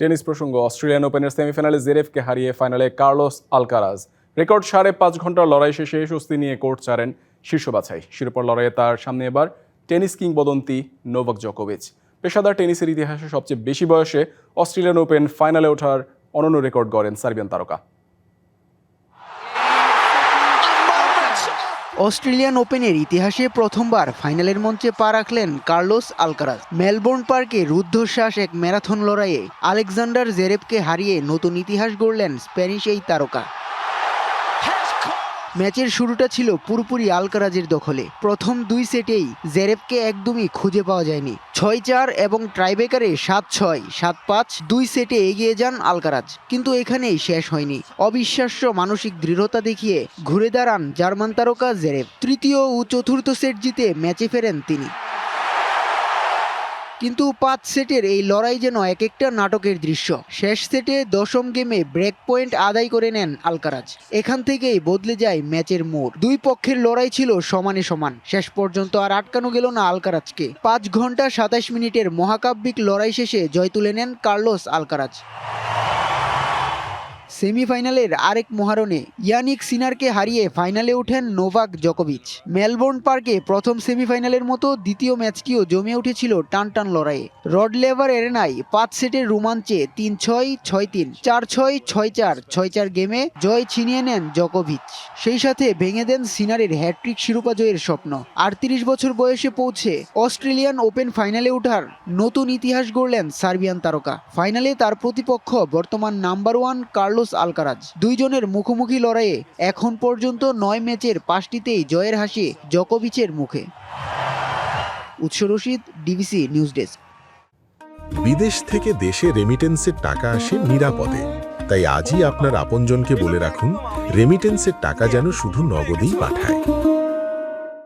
Tennis প্রসঙ্গ, Australian ওপেনের সেমিফাইনালে জেরেফকে হারিয়ে ফাইনালে কার্লোস আলকারাজ। রেকর্ড সাড়ে পাঁচ ঘণ্টার লড়াই শেষে স্বস্তি নিয়ে কোর্ট ছাড়েন শীর্ষ বাছাই। শিরোপার লড়াইয়ে তার সামনে এবার টেনিস কিংবদন্তি নোভাক জকোভিচ। পেশাদার টেনিসের ইতিহাসে সবচেয়ে বেশি বয়সে অস্ট্রেলিয়ান ওপেন ফাইনালে ওঠার অনন্য রেকর্ড গড়েন সার্বিয়ান তারকা। অস্ট্রেলিয়ান ওপেনের ইতিহাসে প্রথমবার ফাইনালের মঞ্চে পা রাখলেন কার্লোস আলকারাজ মেলবোর্ন পার্কে রুদ্ধশ্বাস এক ম্যারাথন লড়াইয়ে আলেকজান্ডার জেরেবকে হারিয়ে নতুন ইতিহাস গড়লেন স্প্যানিশ এই তারকা। ম্যাচের শুরুটা ছিল পুরোপুরি আলকারাজের দখলে। প্রথম দুই সেটেই জেরেবকে একদমই খুঁজে পাওয়া যায়নি। ছয় চার এবং ট্রাইবেকারে সাত ছয়, সাত পাঁচ দুই সেটে এগিয়ে যান আলকারাজ, কিন্তু এখানেই শেষ হয়নি। অবিশ্বাস্য মানসিক দৃঢ়তা দেখিয়ে ঘুরে দাঁড়ান জার্মান তারকা জেরেব। তৃতীয় ও চতুর্থ সেট জিতে ম্যাচে ফেরেন তিনি। কিন্তু পাঁচ সেটের এই লড়াই যেন এক একটা নাটকের দৃশ্য। শেষ সেটে দশম গেমে ব্রেক পয়েন্ট আদায় করে নেন আলকারাজ। এখান থেকেই বদলে যায় ম্যাচের মোড়। দুই পক্ষের লড়াই ছিল সমানে সমান। শেষ পর্যন্ত আর আটকানো গেল না আলকারাজকে। পাঁচ ঘণ্টা সাতাশ মিনিটের মহাকাব্যিক লড়াই শেষে জয় তুলে নেন কার্লোস আলকারাজ। সেমিফাইনালের আরেক মহারণে ইয়ানিক সিনারকে হারিয়ে ফাইনালে ওঠেন নোভাক জকোভিচ। মেলবোর্ন পার্কে প্রথম সেমিফাইনালের মতো দ্বিতীয় ম্যাচটিও জমে উঠেছিল টান টান লড়াইয়ে। রড লেভার এরেনায় পাঁচ সেটের রোমাঞ্চে তিন ছয় ছয় তিন, চার ছয় ছয় চার ছয় চার গেমে জয় ছিনিয়ে নেন জকোভিচ। সেই সাথে ভেঙে দেন সিনারের হ্যাট্রিক শিরোপা জয়ের স্বপ্ন। আটত্রিশ বছর বয়সে পৌঁছে অস্ট্রেলিয়ান ওপেন ফাইনালে ওঠার নতুন ইতিহাস গড়লেন সার্বিয়ান তারকা। ফাইনালে তার প্রতিপক্ষ বর্তমান নাম্বার ওয়ান কার্লোস আলকারাজ। দুইজনের মুখোমুখি লড়াইয়ে এখন পর্যন্ত নয় ম্যাচের পাঁচটিতেই জয়ের হাসি জকোভিচের মুখে। উৎস রশিদ, ডিবিসি নিউজ ডেস্ক। বিদেশ থেকে দেশে রেমিটেন্সের টাকা আসে নিরাপদে। তাই আজই আপনার আপনজনকে বলে রাখুন রেমিটেন্সের টাকা যেন শুধু নগদেই পাঠায়।